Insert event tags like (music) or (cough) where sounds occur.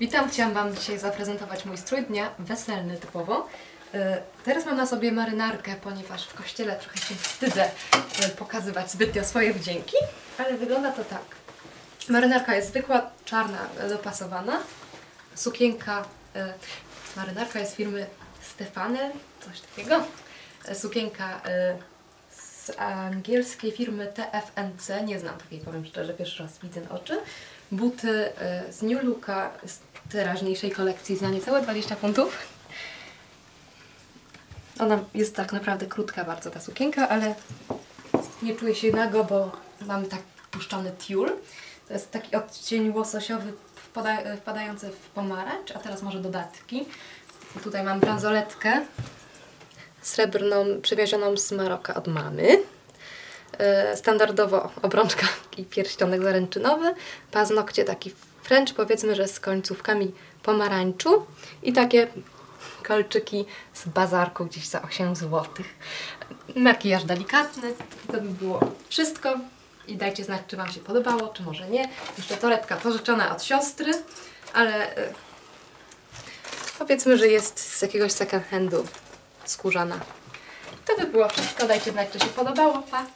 Witam, chciałam Wam dzisiaj zaprezentować mój strój dnia, weselny typowo. E, Teraz mam na sobie marynarkę, ponieważ w kościele trochę się wstydzę e, pokazywać zbytnio swoje wdzięki, ale wygląda to tak. Marynarka jest zwykła, czarna, dopasowana. Sukienka, e, marynarka jest firmy Stefane, coś takiego. Sukienka z angielskiej firmy TFNC, nie znam takiej, powiem szczerze, pierwszy raz widzę oczy. Buty z New Looka, teraźniejszej kolekcji za niecałe 20 funtów. Ona jest tak naprawdę krótka bardzo ta sukienka, ale nie czuję się nago, bo mamy tak puszczony tiul. To jest taki odcień łososiowy wpada, wpadający w pomarańcz, a teraz może dodatki. Tutaj mam bransoletkę srebrną, przywiezioną z Maroka od mamy. E, Standardowo obrączka (laughs) i pierścionek zaręczynowy, paznokcie taki French, powiedzmy, że z końcówkami pomarańczu i takie kolczyki z bazarku gdzieś za 8 zł. Makijaż delikatny, to by było wszystko. I dajcie znać, czy Wam się podobało, czy może nie. Jeszcze torebka pożyczona od siostry, ale e, powiedzmy, że jest z jakiegoś second handu skórzana. To by było wszystko. Dajcie znać, czy się podobało. Pa!